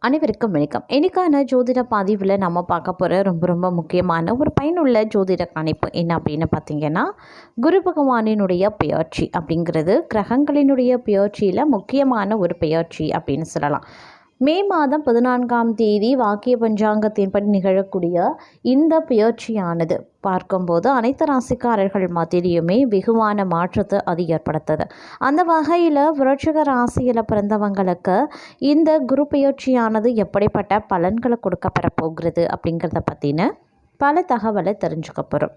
அனைவருக்கும் வணக்கம். இன்னைக்கான ஜோதிட பதிவில் நம்ம பார்க்க போகிற ரொம்ப ரொம்ப முக்கியமான ஒரு பயனுள்ள ஜோதிட கணிப்பு என்ன அப்படின்னு பார்த்தீங்கன்னா குரு பகவானினுடைய பெயர்ச்சி அப்படிங்கிறது கிரகங்களினுடைய பெயர்ச்சியில் முக்கியமான ஒரு பெயர்ச்சி அப்படின்னு சொல்லலாம். மே மாதம் பதினான்காம் தேதி வாக்கிய பஞ்சாங்கத்தின்படி நிகழக்கூடிய இந்த பெயர்ச்சியானது. பார்க்கும்போது அனைத்து ராசிக்காரர்கள் மத்தியிலையுமே வெகுவான மாற்றத்தை அது ஏற்படுத்துது. அந்த வகையில் விருட்சிக ராசியில் பிறந்தவங்களுக்கு இந்த குரு பெயர்ச்சியானது எப்படிப்பட்ட பலன்களை கொடுக்கப்பெற போகிறது அப்படிங்கிறத பற்றின பல தகவலை தெரிஞ்சுக்க போகிறோம்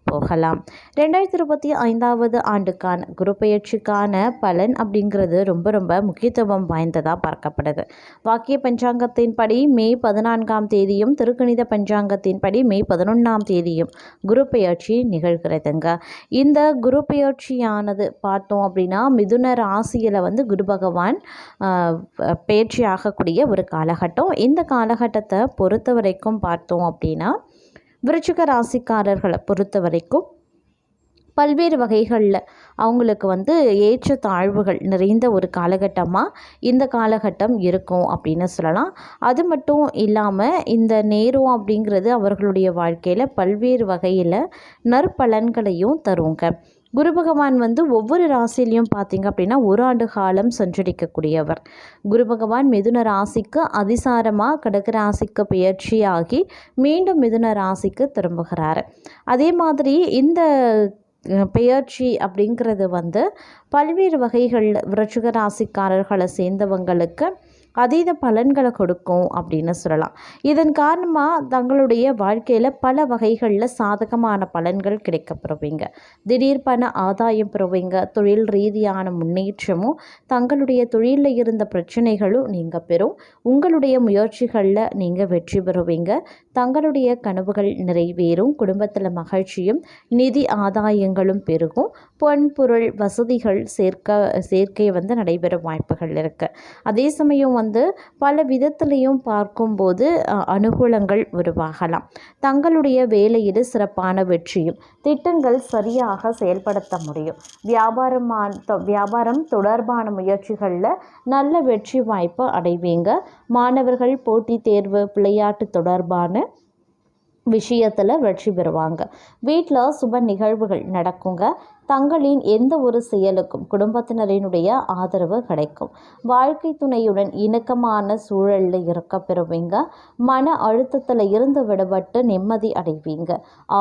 போகலாம். ரெண்டாயிரத்தி இருபத்தி ஐந்தாவது ஆண்டுக்கான குரு பயிற்சிக்கான பலன் அப்படிங்கிறது ரொம்ப ரொம்ப முக்கியத்துவம் வாய்ந்ததாக பார்க்கப்படுது. வாக்கிய பஞ்சாங்கத்தின்படி மே பதினான்காம் தேதியும் திருக்கணித பஞ்சாங்கத்தின்படி மே பதினொன்றாம் தேதியும் குருப்பெயர்ச்சி நிகழ்கிறதுங்க. இந்த குருப்பெயர்ச்சியானது பார்த்தோம் அப்படின்னா மிதுன ராசியில் வந்து குரு பகவான் பெயர்ச்சி ஆகக்கூடிய ஒரு காலகட்டம். இந்த காலகட்டத்தை பொறுத்த வரைக்கும் பார்த்தோம் அப்படின்னா விருச்சிக ராசிக்காரர்களை பொறுத்த வரைக்கும் பல்வேறு வகைகளில் அவங்களுக்கு வந்து ஏற்ற தாழ்வுகள் நிறைந்த ஒரு காலகட்டமாக இந்த காலகட்டம் இருக்கும் அப்படின்னு சொல்லலாம். அது மட்டும் இல்லாமல் இந்த நேரம் அப்படிங்கிறது அவர்களுடைய வாழ்க்கையில் பல்வேறு வகையில் நற்பலன்களையும் தருங்க. குரு பகவான் வந்து ஒவ்வொரு ராசிலையும் பார்த்தீங்க அப்படின்னா ஒரு ஆண்டு காலம் சஞ்சரிக்கக்கூடியவர் குரு பகவான் மிதுன ராசிக்கு அதிசாரமாக கடக ராசிக்கு பயிற்சியாகி மீண்டும் மிதுன ராசிக்கு திரும்புகிறார். அதே மாதிரி இந்த பெயர்ச்சி அப்படிங்கிறது வந்து பல்வேறு வகைகளில் விருச்சிக ராசிக்காரர்களை சேர்ந்தவங்களுக்கு அதீத பலன்களை கொடுக்கும் அப்படின்னு சொல்லலாம். இதன் காரணமாக தங்களுடைய வாழ்க்கையில் பல வகைகளில் சாதகமான பலன்கள் கிடைக்கப்பெறுவீங்க. திடீர் பண ஆதாயம் பெறுவீங்க. தொழில் ரீதியான முன்னேற்றமும் தங்களுடைய தொழிலில் இருந்த பிரச்சனைகளும் நீங்கள் பெறும். உங்களுடைய முயற்சிகளில் நீங்கள் வெற்றி பெறுவீங்க. தங்களுடைய கனவுகள் நிறைவேறும். குடும்பத்தில் மகிழ்ச்சியும் நிதி ஆதாயங்களும் பெருகும். பொன் பொருள் வசதிகள் சேர்க்க சேர்க்கை வந்து நடைபெறும் வாய்ப்புகள் இருக்குது அதே சமயம் வந்து பல விதத்திலையும் பார்க்கும்போது அனுகூலங்கள் உருவாகலாம். தங்களுடைய வேலையில் சிறப்பான வெற்றியும் திட்டங்கள் சரியாக செயல்படுத்த முடியும். வியாபாரமான வியாபாரம் தொடர்பான முயற்சிகளில் நல்ல வெற்றி வாய்ப்பு அடைவீங்க. மாணவர்கள் போட்டித் தேர்வு விளையாட்டு தொடர்பான விஷயத்தில் வெற்றி பெறுவாங்க. வீட்டில் சுப நிகழ்வுகள் நடக்குங்க. தங்களின் எந்த ஒரு செயலுக்கும் குடும்பத்தினரினுடைய ஆதரவு கிடைக்கும். வாழ்க்கை துணையுடன் இணக்கமான சூழலில் இருக்க பெறுவீங்க. மன அழுத்தத்தில் இருந்து விடுபட்டு நிம்மதி அடைவீங்க.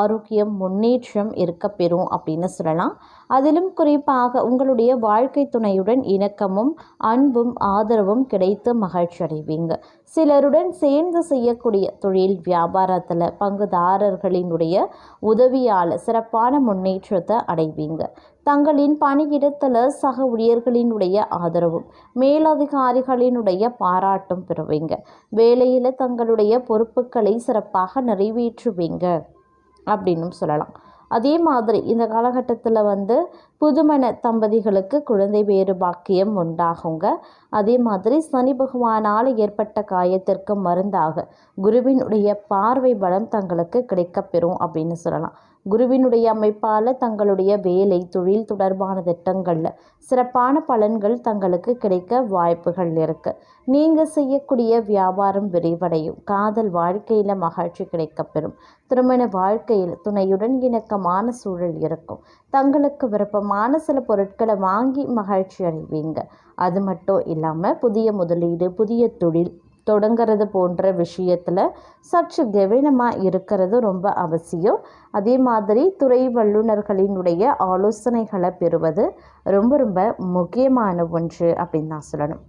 ஆரோக்கியம் முன்னேற்றம் இருக்க பெறும் அப்படின்னு சொல்லலாம். அதிலும் குறிப்பாக உங்களுடைய வாழ்க்கை துணையுடன் இணக்கமும் அன்பும் ஆதரவும் கிடைத்து மகிழ்ச்சி அடைவீங்க. சிலருடன் சேர்ந்து செய்யக்கூடிய தொழில் வியாபாரத்தில் பங்குதாரர்களினுடைய உதவியால் சிறப்பான முன்னேற்றத்தை அடைவீங்க. தங்களின் பணியிடத்தில் சக ஊழியர்களினுடைய ஆதரவும் மேலதிகாரிகளினுடைய பாராட்டும் பெறுவீங்க. வேலையில் தங்களுடைய பொறுப்புகளை சிறப்பாக நிறைவேற்றுவீங்க. அப்படின்னும் சொல்லலாம். அதே மாதிரி இந்த காலகட்டத்தில் வந்து புதுமண தம்பதிகளுக்கு குழந்தை வேறு பாக்கியம் உண்டாகுங்க. அதே மாதிரி சனி பகவானால் ஏற்பட்ட காயத்திற்கு மருந்தாக குருவினுடைய பார்வை பலம் தங்களுக்கு கிடைக்கப்பெறும் அப்படின்னு சொல்லலாம். குருவினுடைய அமைப்பால் தங்களுடைய வேலை தொழில் தொடர்பான திட்டங்களில் சிறப்பான பலன்கள் தங்களுக்கு கிடைக்க வாய்ப்புகள் இருக்குது நீங்கள் செய்யக்கூடிய வியாபாரம் விரிவடையும். காதல் வாழ்க்கையில் மகிழ்ச்சி கிடைக்கப்பெறும். திருமண வாழ்க்கையில் துணையுடன் இணக்கமான சூழல் இருக்கும். தங்களுக்கு விருப்பம் விருப்பமான சில பொருட்களை வாங்கி மகிழ்ச்சி அடைவீங்க. அது மட்டும் இல்லாமல் புதிய முதலீடு புதிய தொழில் தொடங்கிறது போன்ற விஷயத்தில் சற்று கவனமாக இருக்கிறது ரொம்ப அவசியம். அதே மாதிரி துறை வல்லுநர்களினுடைய ஆலோசனைகளை பெறுவது ரொம்ப ரொம்ப முக்கியமான ஒன்று அப்படின்னு நான் சொல்லணும்.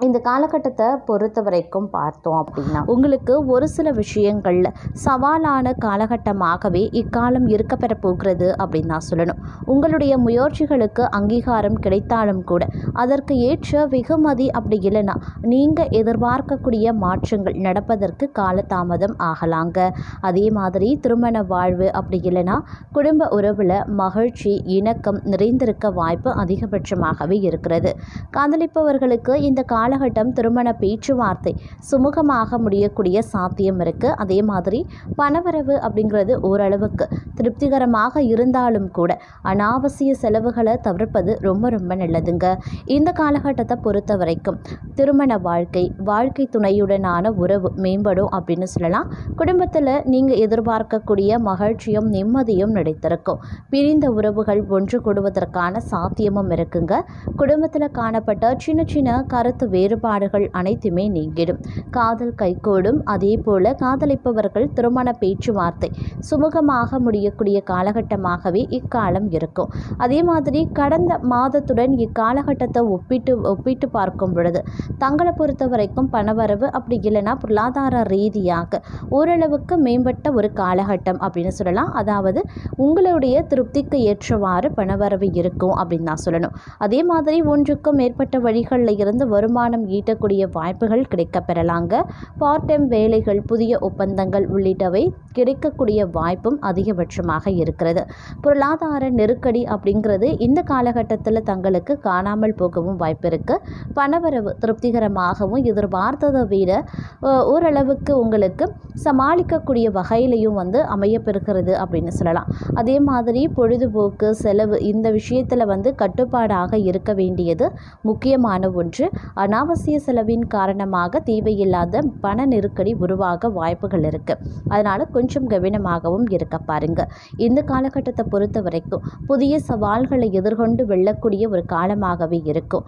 இந்த காலகட்டத்தை பொறுத்த வரைக்கும் பார்த்தோம் அப்படின்னா உங்களுக்கு ஒரு சில விஷயங்களில் சவாலான காலகட்டமாகவே இக்காலம் இருக்கப்பெற போகிறது அப்படின்னு தான் சொல்லணும். உங்களுடைய முயற்சிகளுக்கு அங்கீகாரம் கிடைத்தாலும் கூட அதற்கு ஏற்ற வெகுமதி அப்படி இல்லைன்னா நீங்கள் எதிர்பார்க்கக்கூடிய மாற்றங்கள் நடப்பதற்கு காலதாமதம் ஆகலாங்க. அதே மாதிரி திருமண வாழ்வு அப்படி இல்லைன்னா குடும்ப உறவில் மகிழ்ச்சி இணக்கம் நிறைந்திருக்க வாய்ப்பு அதிகபட்சமாகவே இருக்கிறது. காதலிப்பவர்களுக்கு இந்த காலகட்டம் திருமண பேச்சுவார்த்தை சுமூகமாக முடியக்கூடிய சாத்தியம் இருக்குது அதே மாதிரி பணவரவு அப்படிங்கிறது ஓரளவுக்கு திருப்திகரமாக இருந்தாலும் கூட அனாவசிய செலவுகளை தவிர்ப்பது ரொம்ப ரொம்ப நல்லதுங்க. இந்த காலகட்டத்தை பொறுத்த வரைக்கும் திருமண வாழ்க்கை வாழ்க்கை துணையுடனான உறவு மேம்படும் அப்படின்னு சொல்லலாம். குடும்பத்தில் நீங்கள் எதிர்பார்க்கக்கூடிய மகிழ்ச்சியும் நிம்மதியும் நடைத்திருக்கும் பிரிந்த உறவுகள் ஒன்று கூடுவதற்கான சாத்தியமும் இருக்குங்க. குடும்பத்தில் காணப்பட்ட சின்ன சின்ன கருத்து வேறுபாடுகள் அனைத்துமே நீங்கிடும். காதல் கைகூடும். அதே போல காதலிப்பவர்கள் திருமண பேச்சுவார்த்தை சுமூகமாக முடியக்கூடிய காலகட்டமாகவே இக்காலம் இருக்கும். அதே மாதிரி கடந்த மாதத்துடன் இக்காலகட்டத்தை ஒப்பிட்டு ஒப்பிட்டு பார்க்கும் பொழுது தங்களை பொறுத்த வரைக்கும் பணவரவு அப்படி இல்லைன்னா பொருளாதார ரீதியாக ஓரளவுக்கு மேம்பட்ட ஒரு காலகட்டம் அப்படின்னு சொல்லலாம். அதாவது உங்களுடைய திருப்திக்கு ஏற்றவாறு பணவரவு இருக்கும் அப்படின்னு நான் சொல்லணும். அதே மாதிரி ஒன்றுக்கும் மேற்பட்ட வழிகளில் இருந்து வருமானம் ஈட்டக்கூடிய வாய்ப்புகள் கிடைக்க பெறலாங்க பார்ட் டைம் வேலைகள் புதிய ஒப்பந்தங்கள் உள்ளிட்டவை கிடைக்கக்கூடிய வாய்ப்பும் அதிகபட்சமாக இருக்கிறது. பொருளாதார நெருக்கடி அப்படிங்கிறது இந்த காலகட்டத்தில் தங்களுக்கு காணாமல் போகவும் வாய்ப்பு இருக்குது பணவரவு திருப்திகரமாகவும் எதிர்பார்த்ததை விட ஓரளவுக்கு உங்களுக்கு சமாளிக்கக்கூடிய வகையிலையும் வந்து அமையப்பெறுகிறது அப்படின்னு சொல்லலாம். அதே மாதிரி பொழுதுபோக்கு செலவு இந்த விஷயத்தில் வந்து கட்டுப்பாடாக இருக்க வேண்டியது முக்கியமான ஒன்று. அனாவசிய செலவின் காரணமாக தேவையில்லாத பண நெருக்கடி உருவாக வாய்ப்புகள் இருக்குது அதனால் கொஞ்சம் கவனமாகவும் இருக்க பாருங்க. இந்த காலகட்டத்தை பொறுத்த வரைக்கும் புதிய சவால்களை எதிர்கொண்டு வெல்லக்கூடிய ஒரு காலமாகவே இருக்கும்.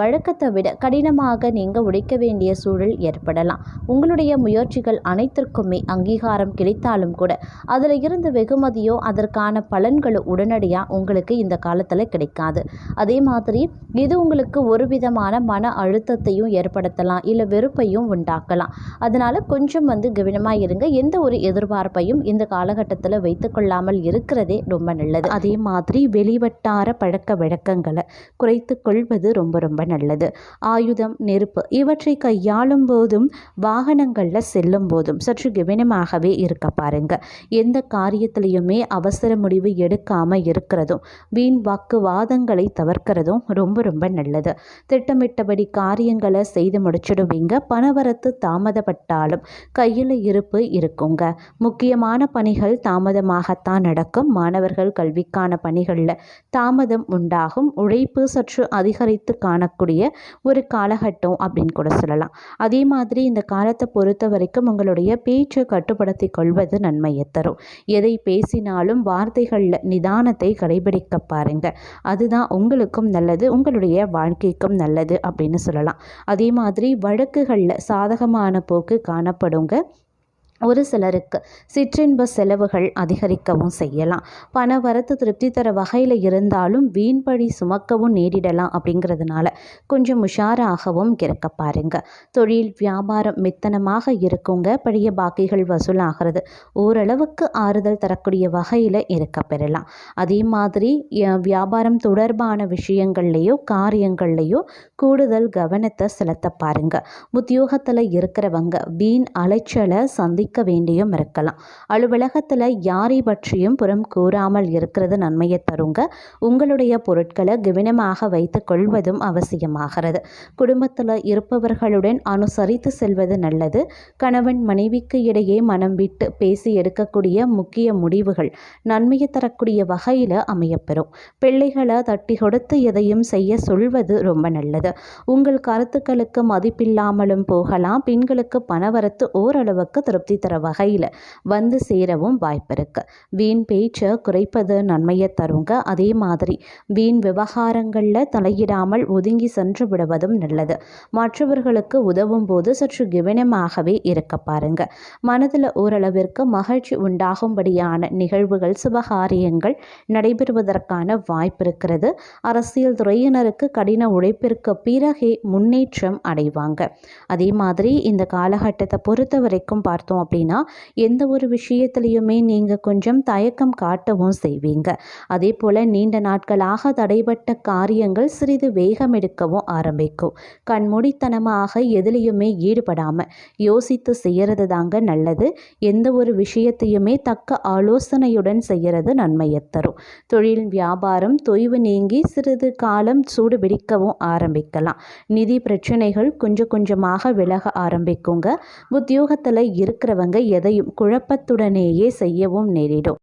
வழக்கத்தை விட கடினமாக நீங்கள் உடைக்க வேண்டிய சூழல் ஏற்படலாம். உங்களுடைய முயற்சிகள் அனைத்திற்குமே அங்கீகாரம் கிடைத்தாலும் கூட அதில் இருந்து வெகுமதியோ அதற்கான பலன்களோ உடனடியாக உங்களுக்கு இந்த காலத்தில் கிடைக்காது. அதே மாதிரி இது உங்களுக்கு ஒரு விதமான மன வருத்தத்தையும் ஏற்படுத்தலாம் இல்லை வெறுப்பையும் உண்டாக்கலாம். அதனால் கொஞ்சம் வந்து கவனமாக இருங்க. எந்த ஒரு எதிர்பார்ப்பையும் இந்த காலகட்டத்தில் வைத்துக்கொள்ளாமல் இருக்கிறதே ரொம்ப நல்லது. அதே மாதிரி வெளிவட்டார பழக்க வழக்கங்களை குறைத்து கொள்வது ரொம்ப ரொம்ப நல்லது. ஆயுதம் நெருப்பு இவற்றை கையாளும் போதும் வாகனங்களில் செல்லும் போதும் சற்று கவனமாகவே இருக்க பாருங்க. எந்த காரியத்திலையுமே அவசர முடிவு எடுக்காமல் இருக்கிறதும் வீண் வாக்குவாதங்களை தவிர்க்கிறதும் ரொம்ப ரொம்ப நல்லது. திட்டமிட்டபடி காரியங்களை செய்து முடிச்சிடுவீங்க. பணவரத்து தாமதப்பட்டாலும் கையில் இருப்பு இருக்குங்க. முக்கியமான பணிகள் தாமதமாகத்தான் நடக்கும். மாணவர்கள் கல்விக்கான பணிகளில் தாமதம் உண்டாகும். உழைப்பு சற்று அதிகரித்து காணக்கூடிய ஒரு காலகட்டம் அப்படின்னு கூட சொல்லலாம். அதே மாதிரி இந்த காலத்தை பொறுத்த வரைக்கும் உங்களுடைய பேச்சை கட்டுப்படுத்தி கொள்வது நன்மையை தரும். எதை பேசினாலும் வார்த்தைகளில் நிதானத்தை கடைபிடிக்க பாருங்க. அதுதான் உங்களுக்கும் நல்லது உங்களுடைய வாழ்க்கைக்கும் நல்லது அப்படின்னு சொல்லலாம். அதே மாதிரி வழக்குகளில் சாதகமான போக்கு காணப்படுங்க. ஒரு சிலருக்கு சிற்றின்ப செலவுகள் அதிகரிக்கவும் செய்யலாம். பண வரத்து திருப்தி தர வகையில் இருந்தாலும் வீண்பழி சுமக்கவும் நேரிடலாம் அப்படிங்கிறதுனால கொஞ்சம் உஷாராகவும் இருக்க பாருங்க. தொழில் வியாபாரம் மித்தனமாக இருக்குங்க. பழைய பாக்கிகள் வசூலாகிறது. ஓரளவுக்கு ஆறுதல் தரக்கூடிய வகையில் இருக்க பெறலாம். அதே மாதிரி வியாபாரம் தொடர்பான விஷயங்கள்லையோ காரியங்கள்லையோ கூடுதல் கவனத்தை செலுத்த பாருங்க. உத்தியோகத்தில் இருக்கிறவங்க வீண் அலைச்சலை சந்தி சந்திக்க வேண்டியும் இருக்கலாம். அலுவலகத்தில் யாரை பற்றியும் புறம் கூறாமல் இருக்கிறது நன்மையை தருங்க. உங்களுடைய பொருட்களை கவனமாக வைத்து கொள்வதும் அவசியமாகிறது. குடும்பத்தில் இருப்பவர்களுடன் அனுசரித்து செல்வது நல்லது. கணவன் மனைவிக்கு இடையே மனம் விட்டு பேசி எடுக்கக்கூடிய முக்கிய முடிவுகள் நன்மையை தரக்கூடிய வகையில் அமையப்பெறும். பிள்ளைகளை தட்டி கொடுத்து எதையும் செய்ய சொல்வது ரொம்ப நல்லது. உங்கள் கருத்துக்களுக்கு மதிப்பில்லாமலும் போகலாம். பெண்களுக்கு பணவரத்து ஓரளவுக்கு திருப்தி தர வகையில் வந்து சேரவும் வாய்ப்பு இருக்குது வீண் பேச்சை குறைப்பது நன்மையை தருங்க. அதே மாதிரி வீண் விவகாரங்களில் தலையிடாமல் ஒதுங்கி சென்று விடுவதும் நல்லது. மற்றவர்களுக்கு உதவும் போது சற்று கவனமாகவே இருக்க பாருங்க. மனதில் ஓரளவிற்கு மகிழ்ச்சி உண்டாகும்படியான நிகழ்வுகள் சுபகாரியங்கள் நடைபெறுவதற்கான வாய்ப்பு இருக்கிறது. அரசியல் துறையினருக்கு கடின உழைப்பிற்கு பிறகே முன்னேற்றம் அடைவாங்க. அதே மாதிரி இந்த காலகட்டத்தை பொறுத்த வரைக்கும் பார்த்தோம் அப்படின்னா எந்த ஒரு விஷயத்துலையுமே நீங்கள் கொஞ்சம் தயக்கம் காட்டவும் செய்வீங்க. அதே போல் நீண்ட நாட்களாக தடைபட்ட காரியங்கள் சிறிது வேகம் எடுக்கவும் ஆரம்பிக்கும். கண்மூடித்தனமாக எதுலேயுமே ஈடுபடாமல் யோசித்து செய்கிறது தாங்க நல்லது. எந்த ஒரு விஷயத்தையுமே தக்க ஆலோசனையுடன் செய்கிறது நன்மையை தரும். தொழில் வியாபாரம் தொய்வு நீங்கி சிறிது காலம் சூடு பிடிக்கவும் ஆரம்பிக்கலாம். நிதி பிரச்சனைகள் கொஞ்சம் கொஞ்சமாக விலக ஆரம்பிக்குங்க. உத்தியோகத்தில் இருக்கிற இருக்கிறவங்க எதையும் குழப்பத்துடனேயே செய்யவும் நேரிடும்.